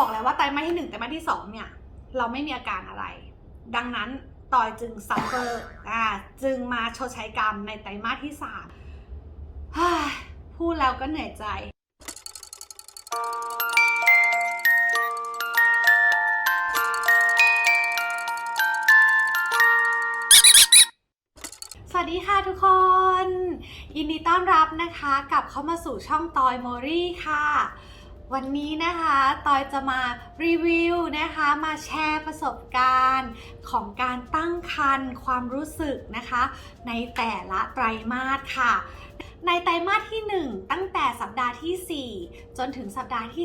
บอกแล้วว่าไตรมาสที่หนึ่งไตรมาสที่สองเนี่ย เราไม่มีอาการอะไร ดังนั้นตอยจึงซัฟเฟอร์อ่าจึงมาชดใช้กรรมในไตรมาสที่สามเฮ้ยพูดแล้วก็เหนื่อยใจสวัสดีค่ะทุกคน ยินดีต้อนรับนะคะกลับเข้ามาสู่ช่องตอยโมรี่ค่ะ วันนี้นะคะตอยจะมารีวิวนะคะมาแชร์ประสบการณ์ของการตั้งครรภ์ความรู้สึกนะคะ ในแต่ละไตรมาสค่ะ ในไตรมาสที่ 1 ตั้งแต่สัปดาห์ที่ 4 จนถึงสัปดาห์ที่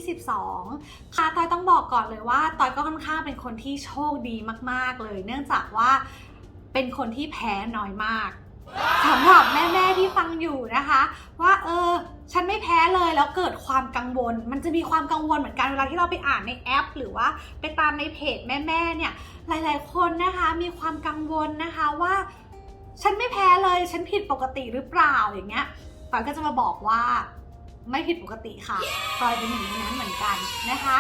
12 ค่ะตอยต้องบอกก่อนเลยว่าตอยก็ค่อนข้างเป็นคนที่โชคดีมากๆเลย เนื่องจากว่าเป็นคนที่แพ้น้อยมากสำหรับแม่ๆที่ฟังอยู่นะคะ ว่าเออ ฉันไม่แพ้เลยแล้วเกิดความกังวล มันจะมีความกังวลเหมือนกันเวลาที่เราไปอ่านในแอป หรือว่าไปตามในเพจแม่ๆเนี่ยหลาย ๆ คนนะคะมีความกังวลนะคะว่า ฉันไม่แพ้เลยฉันผิดปกติหรือเปล่าอย่างเงี้ยตอยก็จะมาบอกว่าไม่ผิดปกติค่ะตอยเป็นอย่างนั้นเหมือนกันนะคะ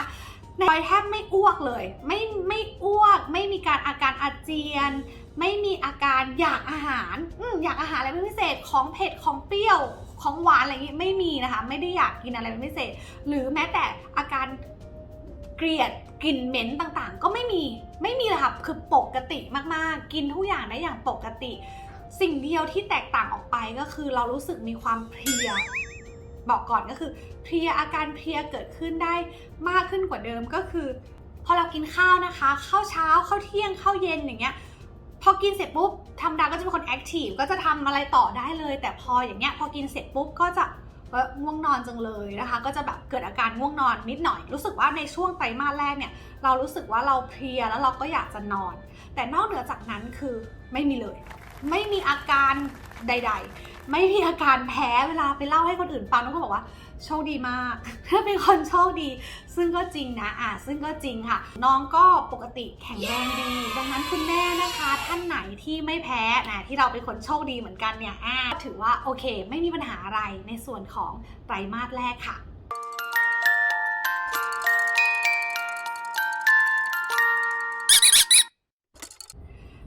ตอยแทบไม่อ้วกเลย ไม่ไม่อ้วก ไม่มีการอาการอาเจียน ไม่มีอาการอยากอาหารอือยากอาหารอะไรเป็นพิเศษของเผ็ดของเปรี้ยว ของหวานอะไรอย่างงี้ไม่มีนะคะ ไม่ได้อยากกินอะไรเป็นพิเศษ หรือแม้แต่อาการเกลียดกลิ่นเหม็นต่างๆ ก็ไม่มีไม่มีเลยค่ะคือปกติมากๆ กินทุกอย่างได้อย่างปกติ สิ่งเดียวที่แตกต่างออกไปก็คือเรารู้สึกมีความเพลียบอกก่อนก็คือเพลียอาการเพลียเกิดขึ้นได้มากขึ้นกว่าเดิมก็คือ พอเรากินข้าวนะคะ ข้าวเช้าข้าวเที่ยงข้าวเย็นอย่างเงี้ย พอกินเสร็จปุ๊บธรรมดาก็จะเป็นคนแอคทีฟก็จะทำอะไรต่อได้เลย แต่พออย่างเงี้ยพอกินเสร็จปุ๊บก็จะง่วงนอนจังเลยนะคะ ก็จะแบบเกิดอาการง่วงนอนนิดหน่อย รู้สึกว่าในช่วงไตรมาสแรกเนี่ย เรารู้สึกว่าเราเพลียแล้วเราก็อยากจะนอน แต่นอกเหนือจากนั้นคือไม่มีเลย ไม่มีอาการใด ๆ ไม่มีอาการแพ้เวลาไปเล่าให้คนอื่นฟังน้องก็บอกว่า โชคดีมาก ถ้าเป็นคนโชคดี ซึ่งก็จริงนะอะซึ่งก็จริงค่ะ น้องก็ปกติแข็งแรงดี ดังนั้นคุณแม่นะคะ ท่านไหนที่ไม่แพ้นะที่เราเป็นคนโชคดีเหมือนกันเนี่ยอะถือว่าโอเค ไม่มีปัญหาอะไรในส่วนของไตรมาสแรกค่ะ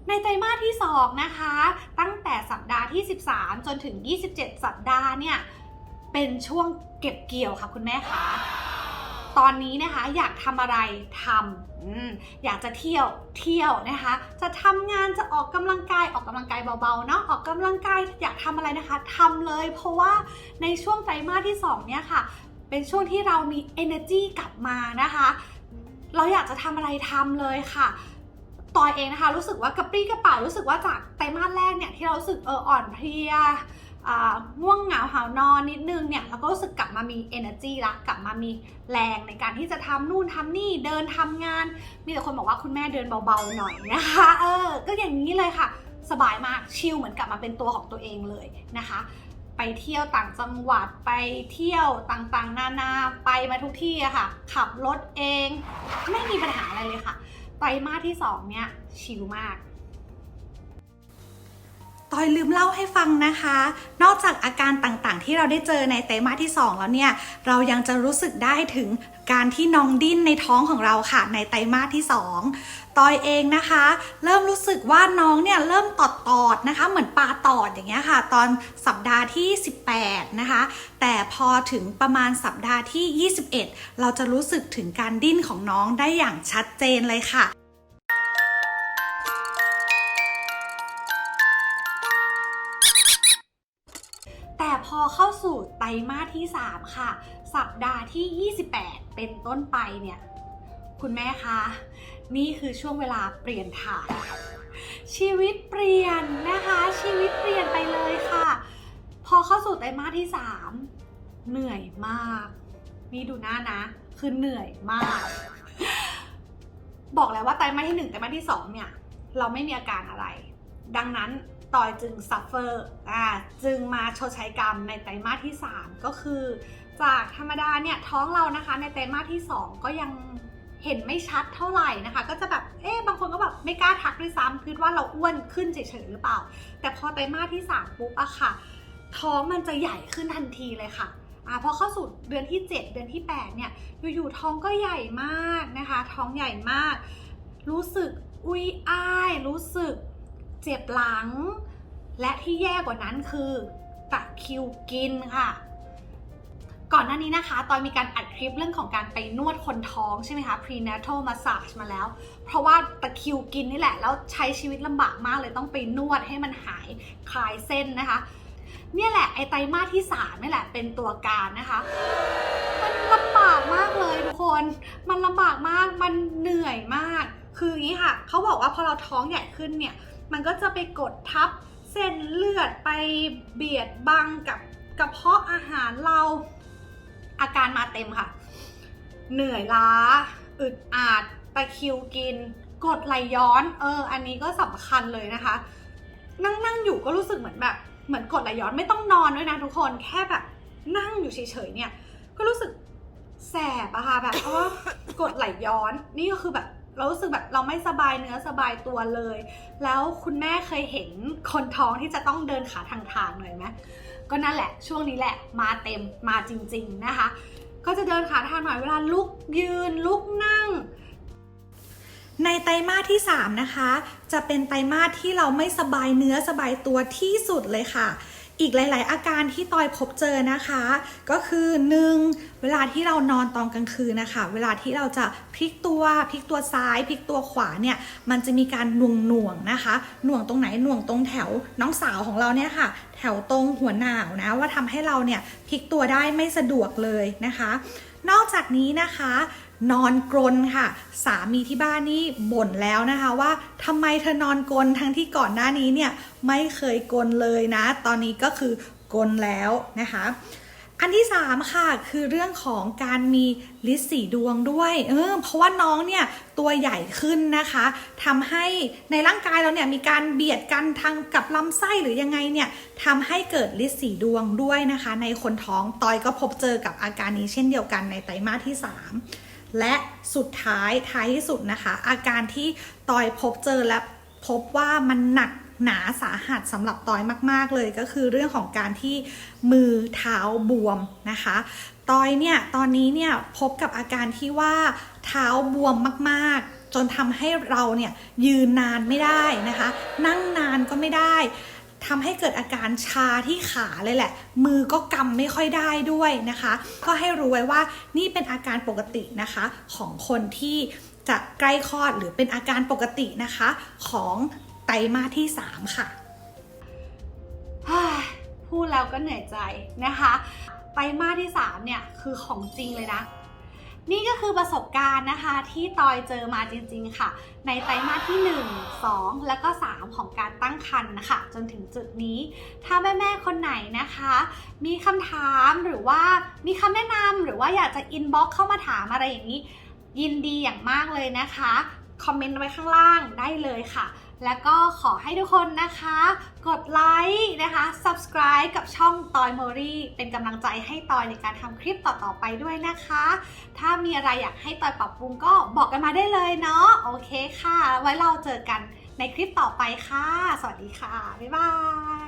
ในไตรมาสที่ 2 นะคะ ตั้งแต่สัปดาห์ที่ 13 จนถึง 27 สัปดาห์เนี่ย เป็นช่วง เก็บเกี่ยวค่ะคุณแม่คะตอนนี้นะคะอยากทำอะไรทำอยากจะเที่ยวเที่ยวนะคะ จะทำงานจะออกกำลังกายออกกำลังกายเบาๆเนาะออกกำลังกายอยากทำอะไรนะคะทำเลย เพราะว่าในช่วงไตรมาสที่2เนี่ยค่ะ เป็นช่วงที่เรามี energy กลับมานะคะ เราอยากจะทำอะไรทำเลยค่ะตอยเองนะคะรู้สึกว่ากระปรี้กระเป๋ารู้สึกว่าจากไตรมาสแรกเนี่ยที่เรารู้สึกเอออ่อนเพลีย ง่วงเหงาหานอนนิดนึงเนี่ยเราก็รู้สึกกลับมามี energy ละกลับมามีแรงในการที่จะทำนู่นทำนี่เดินทำงาน มีแต่คนบอกว่าคุณแม่เดินเบาๆหน่อยนะคะเออก็อย่างนี้เลยค่ะ สบายมากชิลเหมือนกลับมาเป็นตัวของตัวเองเลยนะคะ ไปเที่ยวต่างจังหวัดไปเที่ยวต่างๆ นานาไปมาทุกที่อะค่ะ ขับรถเอง ไม่มีปัญหาอะไรเลยค่ะไตรมาสที่2เนี่ยชิลมาก อยลืมเล่าให้ฟังนะคะ นอกจากอาการต่างๆ ที่เราได้เจอในไตรมาสที่ 2 แล้วเนี่ย เรายังจะรู้สึกได้ถึงการที่น้องดิ้นในท้องของเราค่ะ ในไตรมาสที่ 2 ตอยเองนะคะ เริ่มรู้สึกว่าน้องเนี่ยเริ่มตอดตอดนะคะ เหมือนปลาตอดอย่างเงี้ยค่ะ ตอนสัปดาห์ที่ 18 นะคะ แต่พอถึงประมาณสัปดาห์ที่ 21 เราจะรู้สึกถึงการดิ้นของน้องได้อย่างชัดเจนเลยค่ะ แต่พอเข้าสู่ไตรมาสที่ 3 ค่ะ สัปดาห์ที่ 28 เป็นต้นไปเนี่ย คุณแม่คะ นี่คือช่วงเวลาเปลี่ยนถ่าย ชีวิตเปลี่ยนนะคะ ชีวิตเปลี่ยนไปเลยค่ะ พอเข้าสู่ไตรมาสที่ 3 เหนื่อยมาก นี่ดูหน้านะ คือเหนื่อยมาก บอกแล้วว่าไตรมาสที่ 1 ไตรมาสที่ 2 เนี่ย เราไม่มีอาการอะไร ดังนั้น ตอยจึงซัฟเฟอร์อ่าจึงมาชดใช้กรรมในไตรมาสที่ 3 ก็คือ จากธรรมดาเนี่ยท้องเรานะคะในไตรมาสที่ 2 ก็ยังเห็นไม่ชัดเท่าไหร่นะคะ ก็จะแบบเอ๊ะบางคนก็แบบไม่กล้าทักด้วยซ้ำคิดว่าเราอ้วนขึ้นเฉยๆหรือเปล่า แต่พอไตรมาสที่ 3 ปุ๊บอะค่ะ ท้องมันจะใหญ่ขึ้นทันทีเลยค่ะอ่าพอเข้าสู่เดือนที่ 7 เดือนที่ 8 เนี่ยอยู่ๆท้องก็ใหญ่มากนะคะ ท้องใหญ่มาก รู้สึกอุ้ยอ้าย รู้สึก เจ็บหลัง และที่แย่กว่านั้นคือตะคิวกินค่ะ ก่อนหน้านี้นะคะ ตอนมีการอัดคลิปเรื่องของการไปนวดคนท้องใช่ไหมคะ prenatal massage มาแล้ว เพราะว่าตะคิวกินนี่แหละ แล้วใช้ชีวิตลำบากมากเลยต้องไปนวดให้มันหายคลายเส้นนะคะ เนี่ยแหละไอไตรมาสที่3นี่แหละเป็นตัวการนะคะมันลำบากมากเลยทุกคน มันลำบากมาก มันเหนื่อยมาก คืออย่างนี้ค่ะ เขาบอกว่าพอเราท้องใหญ่ขึ้นเนี่ย มันก็จะไปกดทับเส้นเลือดไปเบียดบังกับกระเพาะอาหารเราอาการมาเต็มค่ะ เหนื่อยล้า อึดอัดตะคิวกิน กดไหลย้อน เออ อันนี้ก็สำคัญเลยนะคะ นั่งนั่งอยู่ก็รู้สึกเหมือนแบบ เหมือนกดไหลย้อนไม่ต้องนอนด้วยนะทุกคน แค่แบบ นั่งอยู่เฉยๆเนี่ย ก็รู้สึกแสบอะค่ะแบบเพราะว่ากดไหลย้อน นี่ก็คือแบบ เรารู้สึกแบบเราไม่สบายเนื้อสบายตัวเลย แล้วคุณแม่เคยเห็นคนท้องที่จะต้องเดินขาทางทางๆหน่อยไหมก็นั่นแหละ ช่วงนี้แหละมาเต็มมาจริง ๆนะคะ ก็จะเดินขาทางหน่อยเวลาลุกยืนลุกนั่งในไตรมาสที่ 3 นะคะ จะเป็นไตรมาสที่เราไม่สบายเนื้อสบายตัวที่สุดเลยค่ะ อีกหลาย ๆ อาการที่ตอยพบเจอนะคะ ก็คือ 1. เวลาที่เรานอนตอนกลางคืนนะคะ เวลาที่เราจะพลิกตัวพลิกตัวซ้ายพลิกตัวขวาเนี่ยมันจะมีการหน่วงหน่วงๆนะคะ หน่วงตรงไหนหน่วงตรงแถวน้องสาวของเราเนี่ยค่ะ แถวตรงหัวหนาวนะว่าทำให้เราเนี่ยพลิกตัวได้ไม่สะดวกเลยนะคะ นอกจากนี้นะคะ นอนกรนค่ะ สามีที่บ้านนี่บ่นแล้วนะคะว่าทำไมเธอนอนกรนทั้งที่ก่อนหน้านี้เนี่ยไม่เคยกรนเลยนะ ตอนนี้ก็คือกรนแล้วนะคะ อันที่3ค่ะคือเรื่องของการมีลิ์สีดวงด้วยเออเพราะว่าน้องเนี่ยตัวใหญ่ขึ้นนะคะทำให้ในร่างกายเราเนี่ยมีการเบียดกันทางกับลำไส้หรือยังไงเนี่ยทำให้เกิดลิ์สีดวงด้วยนะคะ ในคนท้องตอยก็พบเจอกับอาการนี้เช่นเดียวกันในไตรมาสที่3 และสุดท้ายท้ายที่สุดนะคะ อาการที่ตอยพบเจอและพบว่ามันหนักหนาสาหัสสำหรับตอยมาก ๆ เลยก็คือเรื่องของการที่มือเท้าบวมนะคะตอยเนี่ยตอนนี้เนี่ยพบกับอาการที่ว่าเท้าบวมมากๆ จนทำให้เราเนี่ยยืนนานไม่ได้นะคะ นั่งนานก็ไม่ได้ ทำให้เกิดอาการชาที่ขาเลยแหละ มือก็กำไม่ค่อยได้ด้วยนะคะ ก็ให้รู้ไว้ว่านี่เป็นอาการปกตินะคะ ของคนที่จะใกล้คลอดหรือเป็นอาการปกตินะคะ ของไตรมาสที่ 3 ค่ะพูดแล้วก็เหนื่อยใจนะคะไตรมาสที่ 3 เนี่ย คือของจริงเลยนะ นี่ก็คือประสบการณ์นะคะที่ตอยเจอมาจริงๆค่ะ ในไตรมาสที่ 1 2 แล้วก็ 3 ของการตั้งครรภ์นะคะ จนถึงจุดนี้ ถ้าแม่ๆคนไหนนะคะ มีคำถามหรือว่ามีคำแนะนำหรือว่าอยากจะอินบ็อกเข้ามาถามอะไรอย่างนี้ ยินดีอย่างมากเลยนะคะ คอมเมนต์ไว้ข้างล่างได้เลยค่ะ แล้วก็ขอให้ทุกคนนะคะ กดไลค์นะคะ subscribe กับช่องตอยโมรี่เป็นกำลังใจให้ตอยในการทำคลิปต่อๆไปด้วยนะคะ ถ้ามีอะไรอยากให้ตอยปรับปรุงก็บอกกันมาได้เลยเนาะโอเคค่ะ ไว้เราเจอกันในคลิปต่อไปค่ะ สวัสดีค่ะ บ๊ายบาย